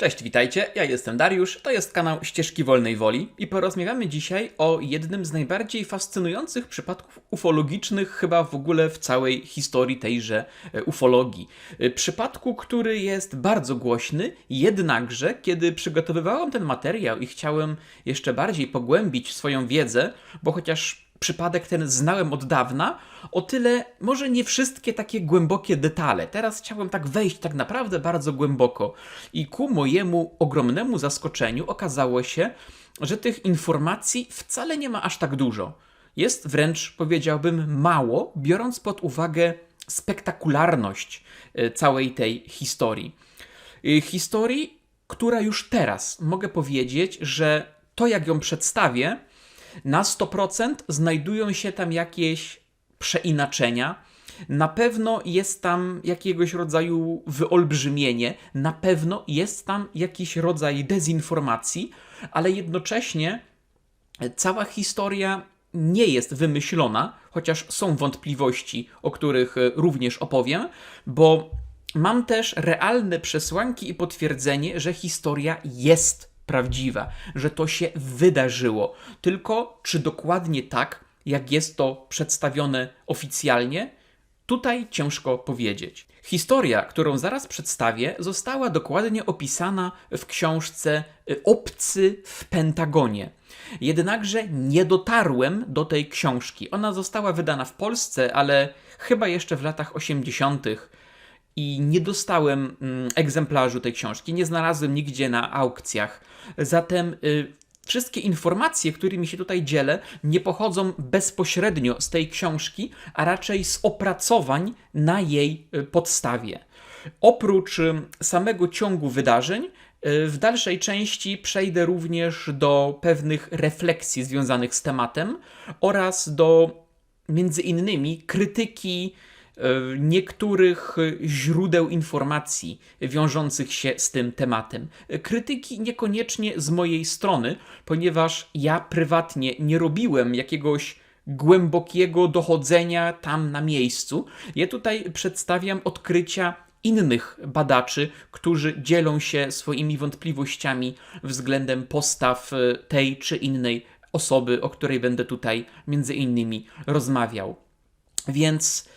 Cześć, witajcie. Ja jestem Dariusz, to jest kanał Ścieżki Wolnej Woli i porozmawiamy dzisiaj o jednym z najbardziej fascynujących przypadków ufologicznych chyba w ogóle w całej historii tejże e, ufologii. E, Przypadku, który jest bardzo głośny, jednakże kiedy przygotowywałem ten materiał i chciałem jeszcze bardziej pogłębić swoją wiedzę, bo chociaż przypadek ten znałem od dawna, o tyle może nie wszystkie takie głębokie detale. Teraz chciałem tak wejść tak naprawdę bardzo głęboko i ku mojemu ogromnemu zaskoczeniu okazało się, że tych informacji wcale nie ma aż tak dużo. Jest wręcz, powiedziałbym, mało, biorąc pod uwagę spektakularność e, całej tej historii. Y, Historii, która już teraz mogę powiedzieć, że to jak ją przedstawię, na 100% znajdują się tam jakieś przeinaczenia. Na pewno jest tam jakiegoś rodzaju wyolbrzymienie, na pewno jest tam jakiś rodzaj dezinformacji, ale jednocześnie cała historia nie jest wymyślona, chociaż są wątpliwości, o których e, również opowiem, bo mam też realne przesłanki i potwierdzenie, że historia jest prawdziwa, że to się wydarzyło. Tylko czy dokładnie tak, jak jest to przedstawione oficjalnie, Tutaj ciężko powiedzieć. Historia, którą zaraz przedstawię, została dokładnie opisana w książce y, Obcy w Pentagonie. Jednakże nie dotarłem do tej książki. Ona została wydana w Polsce, ale chyba jeszcze w latach 80. i nie dostałem mm, egzemplarzu tej książki, nie znalazłem nigdzie na aukcjach. Zatem y, Wszystkie informacje, którymi się tutaj dzielę, nie pochodzą bezpośrednio z tej książki, a raczej z opracowań na jej y, podstawie. Oprócz y, samego ciągu wydarzeń, w dalszej części przejdę również do pewnych refleksji związanych z tematem oraz do między innymi krytyki niektórych źródeł informacji wiążących się z tym tematem. Krytyki niekoniecznie z mojej strony, ponieważ ja prywatnie nie robiłem jakiegoś głębokiego dochodzenia tam na miejscu. Ja tutaj przedstawiam odkrycia innych badaczy, którzy dzielą się swoimi wątpliwościami względem postaw e, tej czy innej osoby, o której będę tutaj między innymi rozmawiał. Więc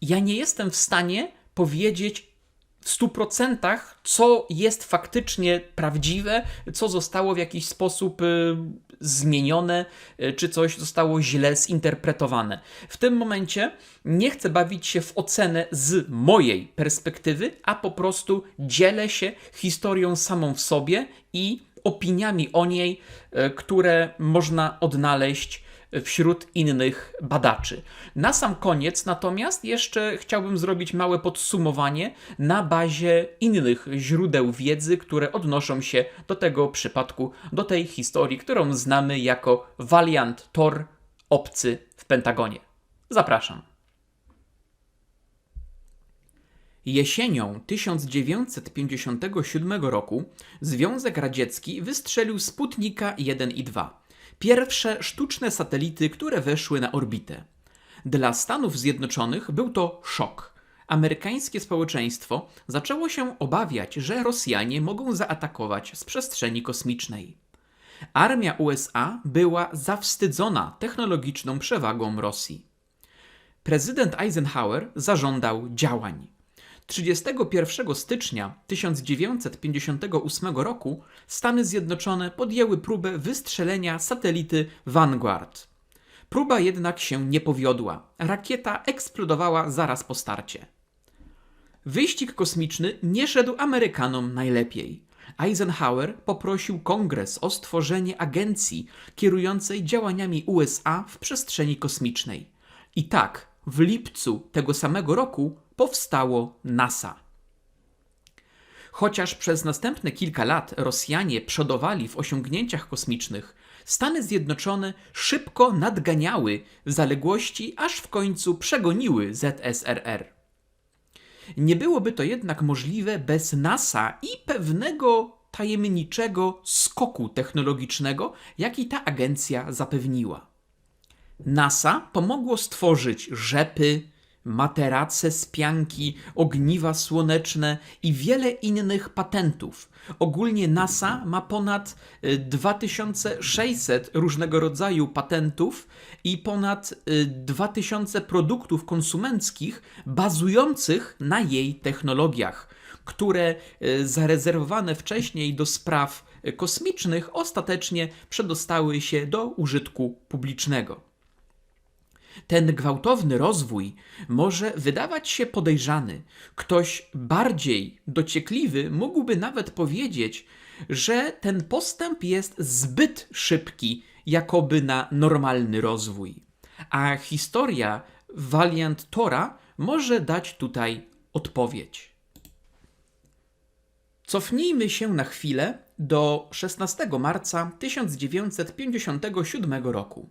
ja nie jestem w stanie powiedzieć w stu procentach, co jest faktycznie prawdziwe, co zostało w jakiś sposób y, zmienione, y, czy coś zostało źle zinterpretowane. W tym momencie nie chcę bawić się w ocenę z mojej perspektywy, a po prostu dzielę się historią samą w sobie i opiniami o niej, e, które można odnaleźć wśród innych badaczy. Na sam koniec natomiast jeszcze chciałbym zrobić małe podsumowanie na bazie innych źródeł wiedzy, które odnoszą się do tego przypadku, do tej historii, którą znamy jako Valiant Thor obcy w Pentagonie. Zapraszam. Jesienią 1957 roku Związek Radziecki wystrzelił Sputnika 1 i 2, pierwsze sztuczne satelity, które weszły na orbitę. Dla Stanów Zjednoczonych był to szok. Amerykańskie społeczeństwo zaczęło się obawiać, że Rosjanie mogą zaatakować z przestrzeni kosmicznej. Armia USA była zawstydzona technologiczną przewagą Rosji. Prezydent Eisenhower zażądał działań. 31 stycznia 1958 roku Stany Zjednoczone podjęły próbę wystrzelenia satelity Vanguard. Próba jednak się nie powiodła. Rakieta eksplodowała zaraz po starcie. Wyścig kosmiczny nie szedł Amerykanom najlepiej. Eisenhower poprosił kongres o stworzenie agencji kierującej działaniami USA w przestrzeni kosmicznej. I tak, w lipcu tego samego roku powstało NASA. Chociaż przez następne kilka lat Rosjanie przodowali w osiągnięciach kosmicznych, Stany Zjednoczone szybko nadganiały zaległości, aż w końcu przegoniły ZSRR. Nie byłoby to jednak możliwe bez NASA i pewnego tajemniczego skoku technologicznego, jaki ta agencja zapewniła. NASA pomogło stworzyć rzepy, materace z pianki, ogniwa słoneczne i wiele innych patentów. Ogólnie NASA ma ponad y, 2600 różnego rodzaju patentów i ponad y, 2000 produktów konsumenckich bazujących na jej technologiach, które y, zarezerwowane wcześniej do spraw y, kosmicznych ostatecznie przedostały się do użytku publicznego. Ten gwałtowny rozwój może wydawać się podejrzany. Ktoś bardziej dociekliwy mógłby nawet powiedzieć, że ten postęp jest zbyt szybki, jakoby na normalny rozwój. A historia Valiant Tora może dać tutaj odpowiedź. Cofnijmy się na chwilę do 16 marca 1957 roku.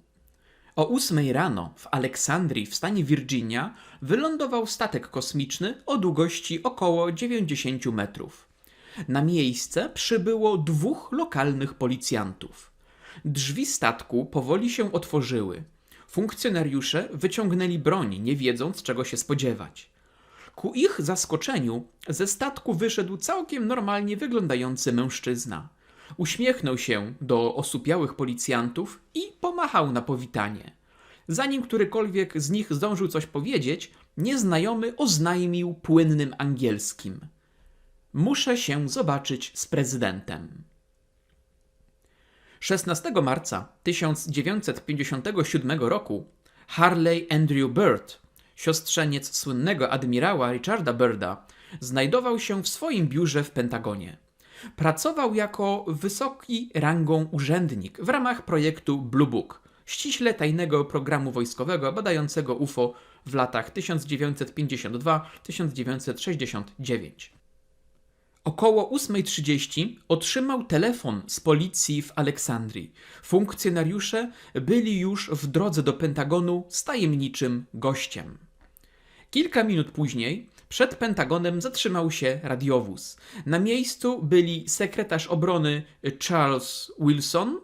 O 8 rano w Aleksandrii w stanie Virginia wylądował statek kosmiczny o długości około 90 metrów. Na miejsce przybyło dwóch lokalnych policjantów. Drzwi statku powoli się otworzyły. Funkcjonariusze wyciągnęli broń, nie wiedząc czego się spodziewać. Ku ich zaskoczeniu ze statku wyszedł całkiem normalnie wyglądający mężczyzna. Uśmiechnął się do osłupiałych policjantów i pomachał na powitanie. Zanim którykolwiek z nich zdążył coś powiedzieć, nieznajomy oznajmił płynnym angielskim: Muszę się zobaczyć z prezydentem. 16 marca 1957 roku Harley Andrew Bird, siostrzeniec słynnego admirała Richarda Birda, znajdował się w swoim biurze w Pentagonie. Pracował jako wysoki rangą urzędnik w ramach projektu Blue Book, ściśle tajnego programu wojskowego badającego UFO w latach 1952-1969. Około 8.30 otrzymał telefon z policji w Aleksandrii. Funkcjonariusze byli już w drodze do Pentagonu z tajemniczym gościem. Kilka minut później przed Pentagonem zatrzymał się radiowóz. Na miejscu byli sekretarz obrony Charles Wilson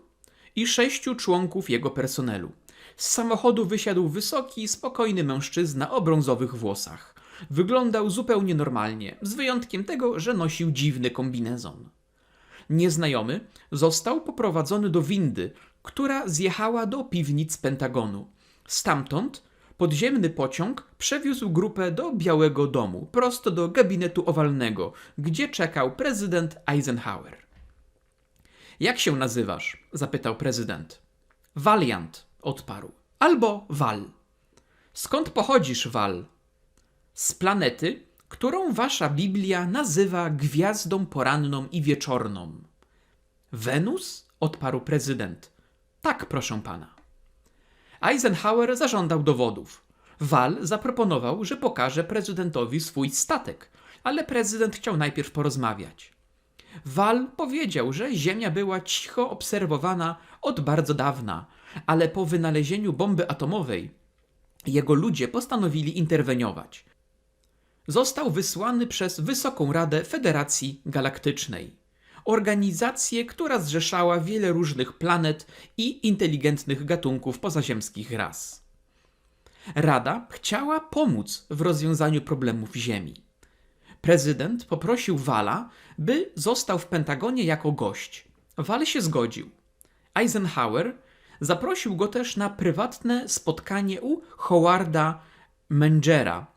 i sześciu członków jego personelu. Z samochodu wysiadł wysoki, spokojny mężczyzna o brązowych włosach. Wyglądał zupełnie normalnie, z wyjątkiem tego, że nosił dziwny kombinezon. Nieznajomy został poprowadzony do windy, która zjechała do piwnic Pentagonu. Stamtąd podziemny pociąg przewiózł grupę do Białego Domu, prosto do gabinetu owalnego, gdzie czekał prezydent Eisenhower. Jak się nazywasz? zapytał prezydent. Valiant, odparł. Albo Val. Skąd pochodzisz, Val? Z planety, którą wasza Biblia nazywa gwiazdą poranną i wieczorną. Wenus? odparł prezydent. Tak, proszę pana. Eisenhower zażądał dowodów. Wal zaproponował, że pokaże prezydentowi swój statek, ale prezydent chciał najpierw porozmawiać. Wal powiedział, że Ziemia była cicho obserwowana od bardzo dawna, ale po wynalezieniu bomby atomowej jego ludzie postanowili interweniować. Został wysłany przez Wysoką Radę Federacji Galaktycznej organizację, która zrzeszała wiele różnych planet i inteligentnych gatunków pozaziemskich ras. Rada chciała pomóc w rozwiązaniu problemów Ziemi. Prezydent poprosił Wala, by został w Pentagonie jako gość. Wal się zgodził. Eisenhower zaprosił go też na prywatne spotkanie u Howarda Mengera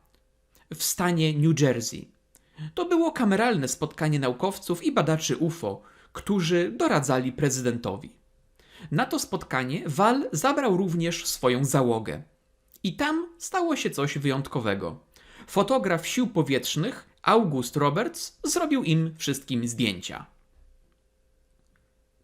w stanie New Jersey. To było kameralne spotkanie naukowców i badaczy UFO, którzy doradzali prezydentowi. Na to spotkanie Wal zabrał również swoją załogę. I tam stało się coś wyjątkowego. Fotograf sił powietrznych August Roberts zrobił im wszystkim zdjęcia.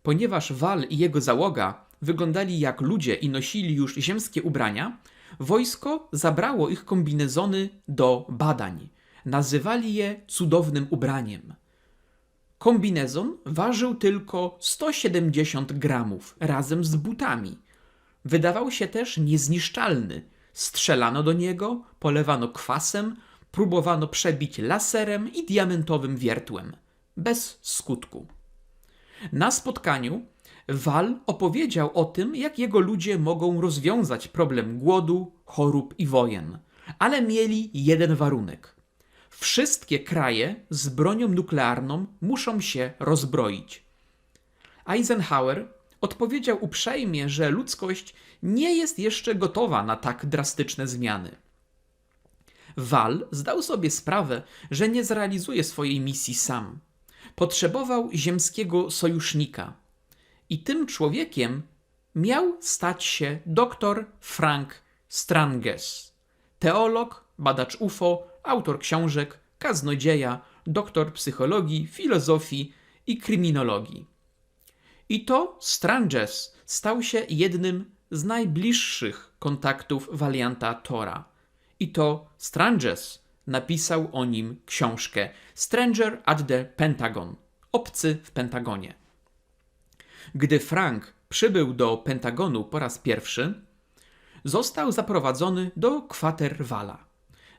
Ponieważ Wal i jego załoga wyglądali jak ludzie i nosili już ziemskie ubrania, wojsko zabrało ich kombinezony do badań. Nazywali je cudownym ubraniem. Kombinezon ważył tylko 170 gramów razem z butami. Wydawał się też niezniszczalny. Strzelano do niego, polewano kwasem, próbowano przebić laserem i diamentowym wiertłem. Bez skutku. Na spotkaniu Wal opowiedział o tym, jak jego ludzie mogą rozwiązać problem głodu, chorób i wojen. ale mieli jeden warunek. Wszystkie kraje z bronią nuklearną muszą się rozbroić. Eisenhower odpowiedział uprzejmie, że ludzkość nie jest jeszcze gotowa na tak drastyczne zmiany. Wal zdał sobie sprawę, że nie zrealizuje swojej misji sam. Potrzebował ziemskiego sojusznika. I tym człowiekiem miał stać się dr Frank Stranges. Teolog, badacz UFO, autor książek, kaznodzieja, doktor psychologii, filozofii i kryminologii. I to Stranges stał się jednym z najbliższych kontaktów walianta Tora. I to Stranges napisał o nim książkę Stranger at the Pentagon Obcy w Pentagonie. Gdy Frank przybył do Pentagonu po raz pierwszy, został zaprowadzony do kwater Wala.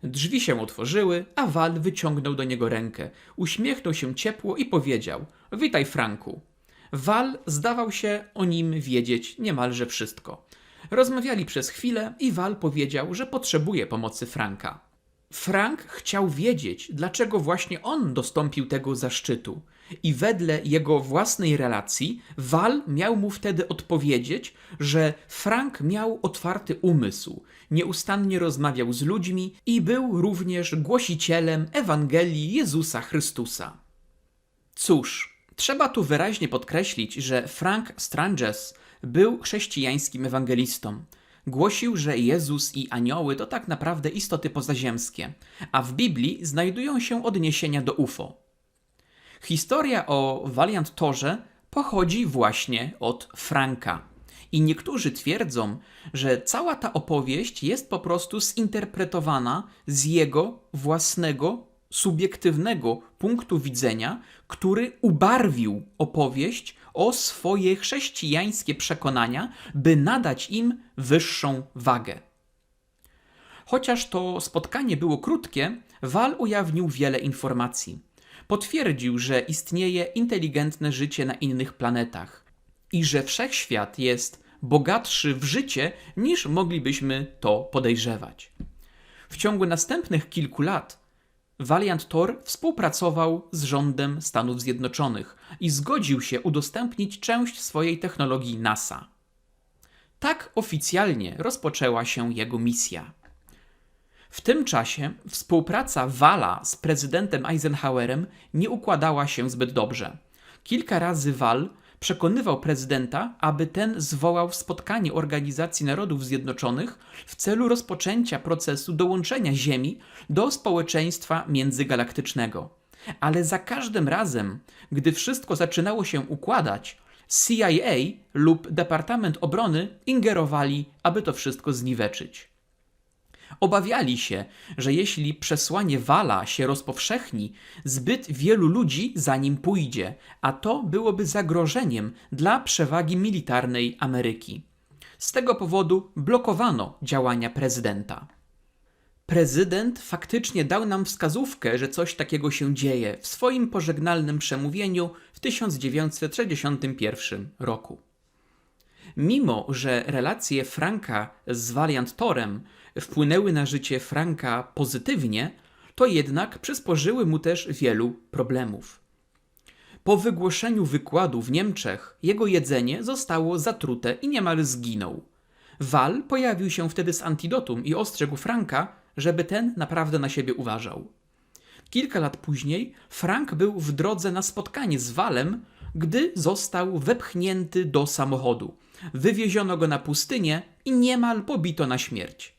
Drzwi się otworzyły, a Wal wyciągnął do niego rękę, uśmiechnął się ciepło i powiedział: Witaj, Franku. Wal zdawał się o nim wiedzieć niemalże wszystko. Rozmawiali przez chwilę i Wal powiedział, że potrzebuje pomocy Franka. Frank chciał wiedzieć, dlaczego właśnie on dostąpił tego zaszczytu. I wedle jego własnej relacji, Wal miał mu wtedy odpowiedzieć, że Frank miał otwarty umysł, nieustannie rozmawiał z ludźmi i był również głosicielem Ewangelii Jezusa Chrystusa. Cóż, trzeba tu wyraźnie podkreślić, że Frank Stranges był chrześcijańskim ewangelistą. Głosił, że Jezus i anioły to tak naprawdę istoty pozaziemskie, a w Biblii znajdują się odniesienia do UFO. Historia o Valiant Torze pochodzi właśnie od Franka. I niektórzy twierdzą, że cała ta opowieść jest po prostu zinterpretowana z jego własnego, subiektywnego punktu widzenia, który ubarwił opowieść o swoje chrześcijańskie przekonania, by nadać im wyższą wagę. Chociaż to spotkanie było krótkie, Wal ujawnił wiele informacji. Potwierdził, że istnieje inteligentne życie na innych planetach i że wszechświat jest bogatszy w życie niż moglibyśmy to podejrzewać. W ciągu następnych kilku lat Valiant Tor współpracował z rządem Stanów Zjednoczonych i zgodził się udostępnić część swojej technologii NASA. Tak oficjalnie rozpoczęła się jego misja. W tym czasie współpraca Wala z prezydentem Eisenhowerem nie układała się zbyt dobrze. Kilka razy Wal przekonywał prezydenta, aby ten zwołał spotkanie Organizacji Narodów Zjednoczonych w celu rozpoczęcia procesu dołączenia Ziemi do społeczeństwa międzygalaktycznego. Ale za każdym razem, gdy wszystko zaczynało się układać, CIA lub Departament Obrony ingerowali, aby to wszystko zniweczyć. Obawiali się, że jeśli przesłanie Wala się rozpowszechni, zbyt wielu ludzi za nim pójdzie, a to byłoby zagrożeniem dla przewagi militarnej Ameryki. Z tego powodu blokowano działania prezydenta. Prezydent faktycznie dał nam wskazówkę, że coś takiego się dzieje w swoim pożegnalnym przemówieniu w 1961 roku. Mimo, że relacje Franka z Valiant Torem wpłynęły na życie Franka pozytywnie, to jednak przysporzyły mu też wielu problemów. Po wygłoszeniu wykładu w Niemczech jego jedzenie zostało zatrute i niemal zginął. Wal pojawił się wtedy z antidotum i ostrzegł Franka, żeby ten naprawdę na siebie uważał. Kilka lat później Frank był w drodze na spotkanie z Walem, gdy został wepchnięty do samochodu. Wywieziono go na pustynię i niemal pobito na śmierć.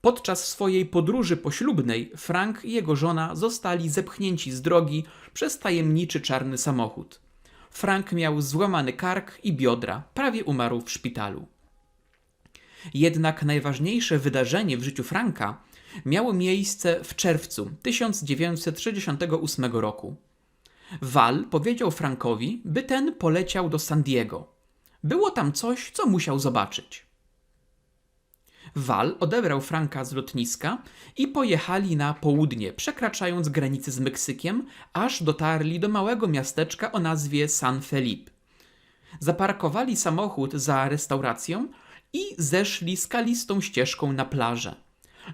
Podczas swojej podróży poślubnej Frank i jego żona zostali zepchnięci z drogi przez tajemniczy czarny samochód. Frank miał złamany kark i biodra, prawie umarł w szpitalu. Jednak najważniejsze wydarzenie w życiu Franka miało miejsce w czerwcu 1968 roku. Val powiedział Frankowi, by ten poleciał do San Diego. Było tam coś, co musiał zobaczyć. Val odebrał Franka z lotniska i pojechali na południe, przekraczając granicę z Meksykiem, aż dotarli do małego miasteczka o nazwie San Felipe. Zaparkowali samochód za restauracją i zeszli skalistą ścieżką na plażę.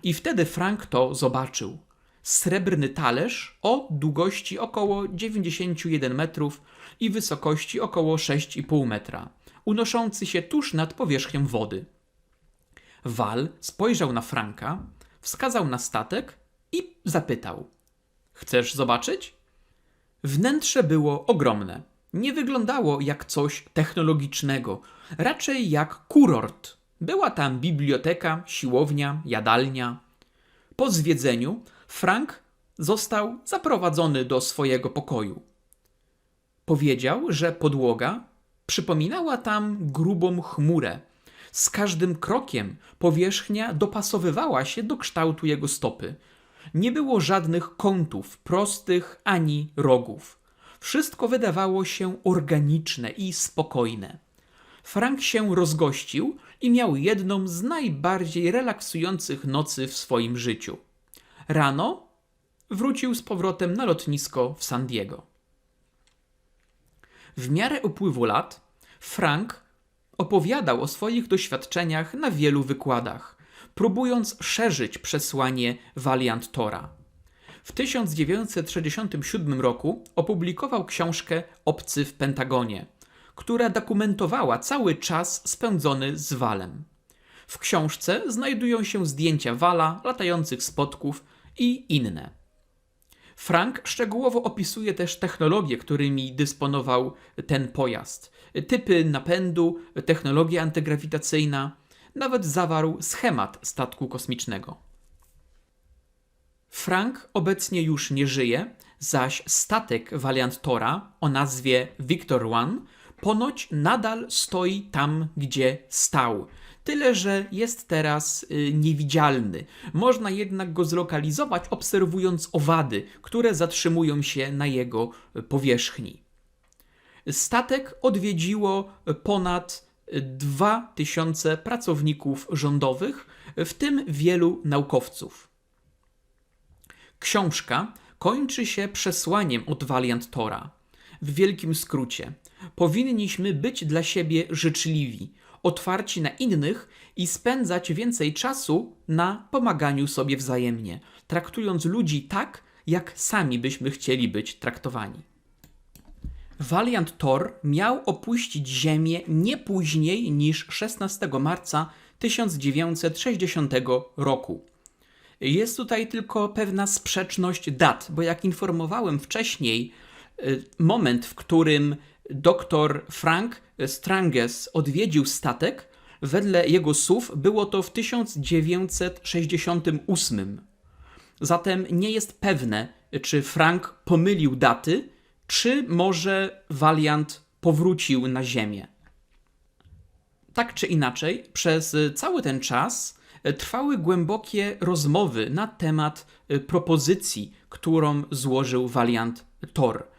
I wtedy Frank to zobaczył. Srebrny talerz o długości około 91 metrów i wysokości około 6,5 metra, unoszący się tuż nad powierzchnią wody. Wal spojrzał na Franka, wskazał na statek i zapytał: Chcesz zobaczyć? Wnętrze było ogromne. Nie wyglądało jak coś technologicznego, raczej jak kurort. Była tam biblioteka, siłownia, jadalnia. Po zwiedzeniu Frank został zaprowadzony do swojego pokoju. Powiedział, że podłoga przypominała tam grubą chmurę. Z każdym krokiem powierzchnia dopasowywała się do kształtu jego stopy. Nie było żadnych kątów prostych ani rogów. Wszystko wydawało się organiczne i spokojne. Frank się rozgościł i miał jedną z najbardziej relaksujących nocy w swoim życiu. Rano wrócił z powrotem na lotnisko w San Diego. W miarę upływu lat Frank opowiadał o swoich doświadczeniach na wielu wykładach, próbując szerzyć przesłanie Valiant Tora. W 1967 roku opublikował książkę Obcy w Pentagonie, która dokumentowała cały czas spędzony z Walem. W książce znajdują się zdjęcia Wala, latających spotków i inne. Frank szczegółowo opisuje też technologie, którymi dysponował ten pojazd. Typy napędu, technologia antygrawitacyjna, nawet zawarł schemat statku kosmicznego. Frank obecnie już nie żyje, zaś statek Valiant Tora o nazwie Victor One ponoć nadal stoi tam, gdzie stał. Tyle, że jest teraz y, niewidzialny. Można jednak go zlokalizować, obserwując owady, które zatrzymują się na jego powierzchni. Statek odwiedziło ponad 2000 pracowników rządowych, w tym wielu naukowców. Książka kończy się przesłaniem od Valiant Tora. W wielkim skrócie, powinniśmy być dla siebie życzliwi, otwarci na innych i spędzać więcej czasu na pomaganiu sobie wzajemnie, traktując ludzi tak, jak sami byśmy chcieli być traktowani. Valiant Thor miał opuścić Ziemię nie później niż 16 marca 1960 roku. Jest tutaj tylko pewna sprzeczność dat, bo jak informowałem wcześniej, y, moment, w którym dr Frank Stranges odwiedził statek, wedle jego słów było to w 1968. Zatem nie jest pewne, czy Frank pomylił daty, czy może Valiant powrócił na Ziemię. Tak czy inaczej, przez cały ten czas trwały głębokie rozmowy na temat propozycji, którą złożył Valiant Thor.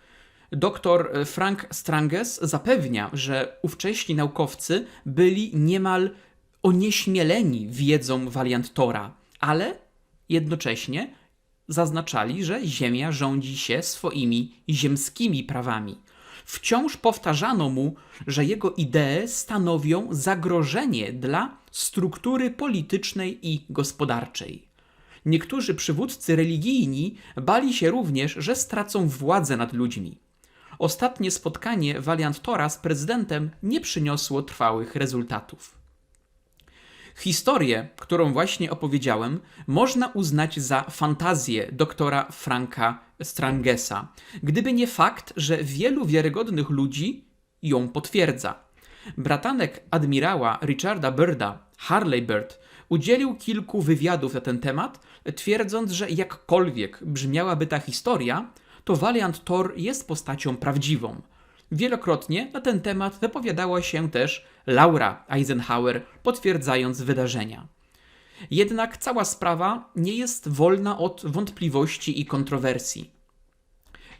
Dr Frank Stranges zapewnia, że ówcześni naukowcy byli niemal onieśmieleni wiedzą Valiant Tora, ale jednocześnie zaznaczali, że Ziemia rządzi się swoimi ziemskimi prawami. Wciąż powtarzano mu, że jego idee stanowią zagrożenie dla struktury politycznej i gospodarczej. Niektórzy przywódcy religijni bali się również, że stracą władzę nad ludźmi. Ostatnie spotkanie Valiant Tora z prezydentem nie przyniosło trwałych rezultatów. Historię, którą właśnie opowiedziałem, można uznać za fantazję doktora Franka Strangesa, gdyby nie fakt, że wielu wiarygodnych ludzi ją potwierdza. Bratanek admirała Richarda Birda, Harley Bird, udzielił kilku wywiadów na ten temat, twierdząc, że jakkolwiek brzmiałaby ta historia, to Valiant Thor jest postacią prawdziwą. Wielokrotnie na ten temat wypowiadała się też Laura Eisenhower, potwierdzając wydarzenia. Jednak cała sprawa nie jest wolna od wątpliwości i kontrowersji.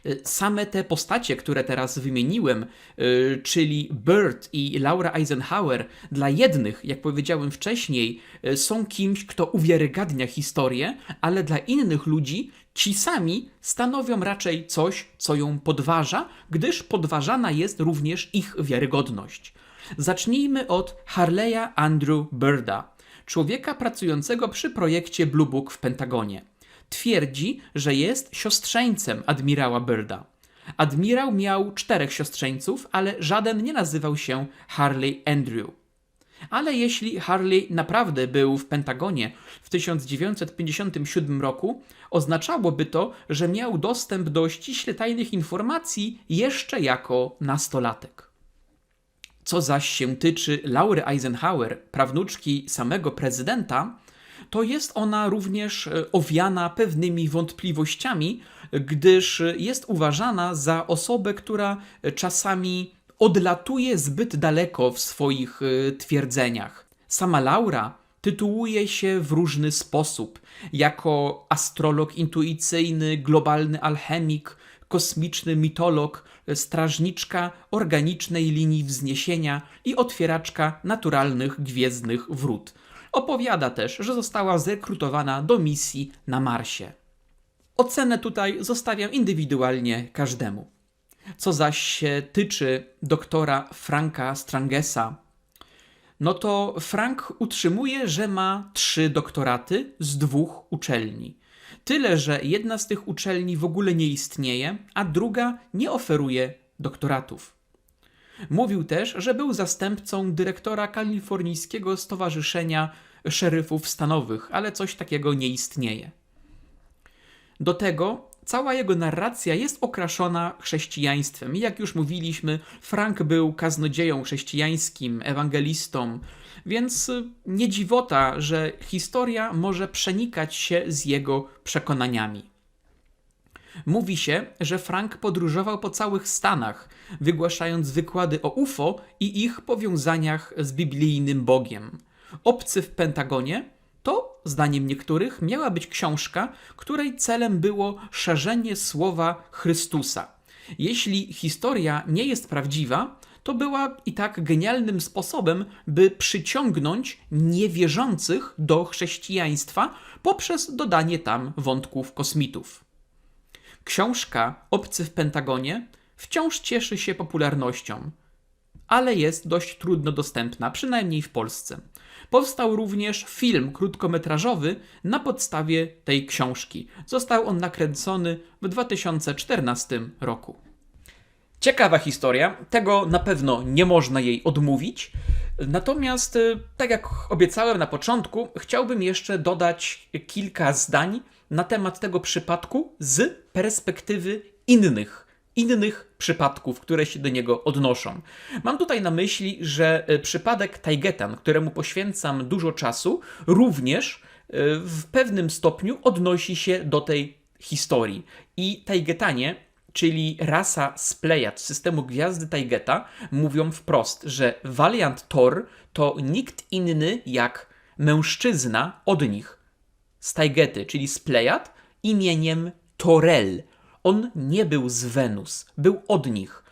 Y, same te postacie, które teraz wymieniłem, y, czyli Bird i Laura Eisenhower, dla jednych, jak powiedziałem wcześniej, y, są kimś, kto uwiarygadnia historię, ale dla innych ludzi ci sami stanowią raczej coś, co ją podważa, gdyż podważana jest również ich wiarygodność. Zacznijmy od Harleya Andrew Birda, człowieka pracującego przy projekcie Blue Book w Pentagonie. Twierdzi, że jest siostrzeńcem admirała Byrda. Admirał miał czterech siostrzeńców, ale żaden nie nazywał się Harley Andrew. Ale jeśli Harley naprawdę był w Pentagonie w 1957 roku, oznaczałoby to, że miał dostęp do ściśle tajnych informacji jeszcze jako nastolatek. Co zaś się tyczy Laury Eisenhower, prawnuczki samego prezydenta, to jest ona również e, owiana pewnymi wątpliwościami, gdyż jest uważana za osobę, która czasami odlatuje zbyt daleko w swoich e, twierdzeniach. Sama Laura tytułuje się w różny sposób jako astrolog intuicyjny, globalny alchemik, kosmiczny mitolog, strażniczka organicznej linii wzniesienia i otwieraczka naturalnych gwiezdnych wrót. Opowiada też, że została zrekrutowana do misji na Marsie. Ocenę tutaj zostawiam indywidualnie każdemu. Co zaś się tyczy doktora Franka Strangesa, no to Frank utrzymuje, że ma trzy doktoraty z dwóch uczelni. Tyle, że jedna z tych uczelni w ogóle nie istnieje, a druga nie oferuje doktoratów. Mówił też, że był zastępcą dyrektora Kalifornijskiego Stowarzyszenia Szeryfów Stanowych, ale coś takiego nie istnieje. Do tego cała jego narracja jest okraszona chrześcijaństwem. I jak już mówiliśmy, Frank był kaznodzieją chrześcijańskim, ewangelistą, więc nie dziwota, że historia może przenikać się z jego przekonaniami. Mówi się, że Frank podróżował po całych Stanach, wygłaszając wykłady o UFO i ich powiązaniach z biblijnym Bogiem. Obcy w Pentagonie to, zdaniem niektórych, miała być książka, której celem było szerzenie słowa Chrystusa. Jeśli historia nie jest prawdziwa, to była i tak genialnym sposobem, by przyciągnąć niewierzących do chrześcijaństwa poprzez dodanie tam wątków kosmitów. Książka Obcy w Pentagonie wciąż cieszy się popularnością, ale jest dość trudno dostępna, przynajmniej w Polsce. Powstał również film krótkometrażowy na podstawie tej książki. Został on nakręcony w 2014 roku. Ciekawa historia, tego na pewno nie można jej odmówić. Natomiast, y, tak jak obiecałem na początku, chciałbym jeszcze dodać kilka zdań na temat tego przypadku z perspektywy innych, innych przypadków, które się do niego odnoszą. Mam tutaj na myśli, że y, przypadek Taigetan, któremu poświęcam dużo czasu, również y, w pewnym stopniu odnosi się do tej historii. I Taigetanie czyli rasa Splejad systemu Gwiazdy Taigeta, mówią wprost, że Valiant Thor to nikt inny jak mężczyzna od nich z Taigety, czyli Splejad, imieniem Torel. On nie był z Wenus, był od nich.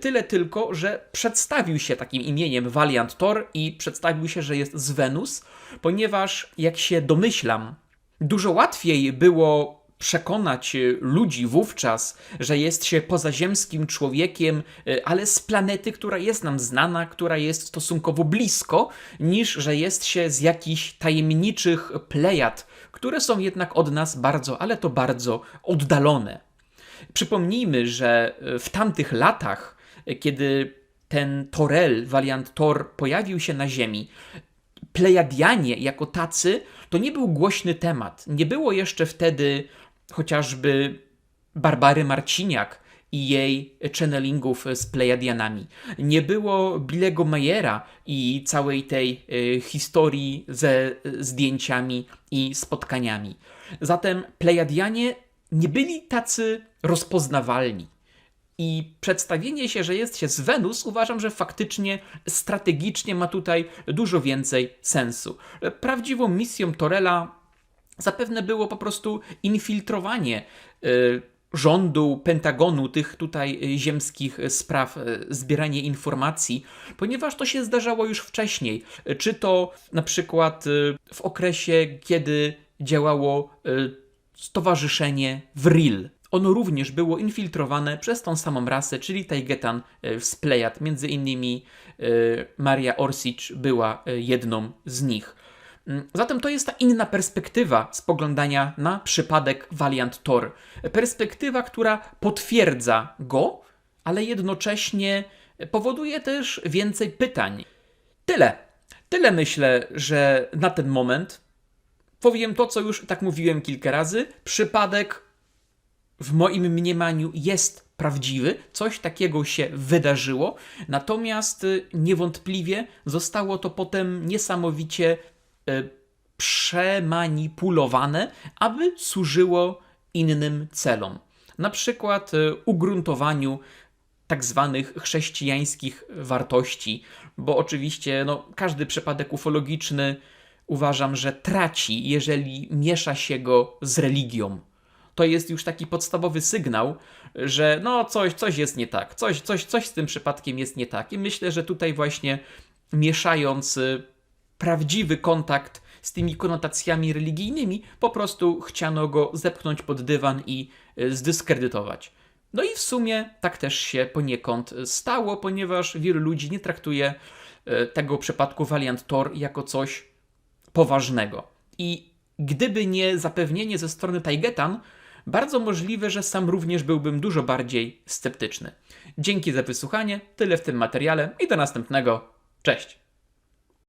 Tyle tylko, że przedstawił się takim imieniem Valiant Thor i przedstawił się, że jest z Wenus, ponieważ, jak się domyślam, dużo łatwiej było przekonać ludzi wówczas, że jest się pozaziemskim człowiekiem, ale z planety, która jest nam znana, która jest stosunkowo blisko, niż że jest się z jakichś tajemniczych plejad, które są jednak od nas bardzo, ale to bardzo oddalone. Przypomnijmy, że y, w tamtych latach, kiedy ten Torel, wariant Thor, pojawił się na Ziemi, Plejadianie jako tacy to nie był głośny temat. Nie było jeszcze wtedy chociażby Barbary Marciniak i jej channelingów z Plejadianami. Nie było Billego Mayera i całej tej y, historii ze zdjęciami i spotkaniami. Zatem Plejadianie nie byli tacy rozpoznawalni. I przedstawienie się, że jest się z Wenus, uważam, że faktycznie strategicznie ma tutaj dużo więcej sensu. Prawdziwą misją Torela zapewne było po prostu infiltrowanie y, rządu, Pentagonu, tych tutaj y, ziemskich spraw, y, zbieranie informacji, ponieważ to się zdarzało już wcześniej. Czy to na przykład w okresie, kiedy działało stowarzyszenie Vril. Ono również było infiltrowane przez tą samą rasę, czyli Taigetan z Plejad. Między innymi Maria Orsic była jedną z nich. Mm, Zatem to jest ta inna perspektywa spoglądania na przypadek Valiant Tor. Perspektywa, która potwierdza go, ale jednocześnie powoduje też więcej pytań. Tyle. Tyle myślę, że na ten moment powiem to, co już tak mówiłem kilka razy. Przypadek w moim mniemaniu jest prawdziwy, coś takiego się wydarzyło, natomiast y, niewątpliwie zostało to potem niesamowicie y, przemanipulowane, aby służyło innym celom. Na przykład y, ugruntowaniu tak zwanych chrześcijańskich wartości, bo oczywiście no, każdy przypadek ufologiczny uważam, że traci, jeżeli miesza się go z religią. To jest już taki podstawowy sygnał, że no coś, coś jest nie tak, coś, coś, coś z tym przypadkiem jest nie tak. I myślę, że tutaj właśnie mieszając y, prawdziwy kontakt z tymi konotacjami religijnymi, po prostu chciano go zepchnąć pod dywan i y, zdyskredytować. No i w sumie tak też się poniekąd stało, ponieważ wielu ludzi nie traktuje tego przypadku Valiant Tor jako coś poważnego. I gdyby nie zapewnienie ze strony Taigetan, bardzo możliwe, że sam również byłbym dużo bardziej sceptyczny. Dzięki za wysłuchanie, tyle w tym materiale i do następnego. Cześć!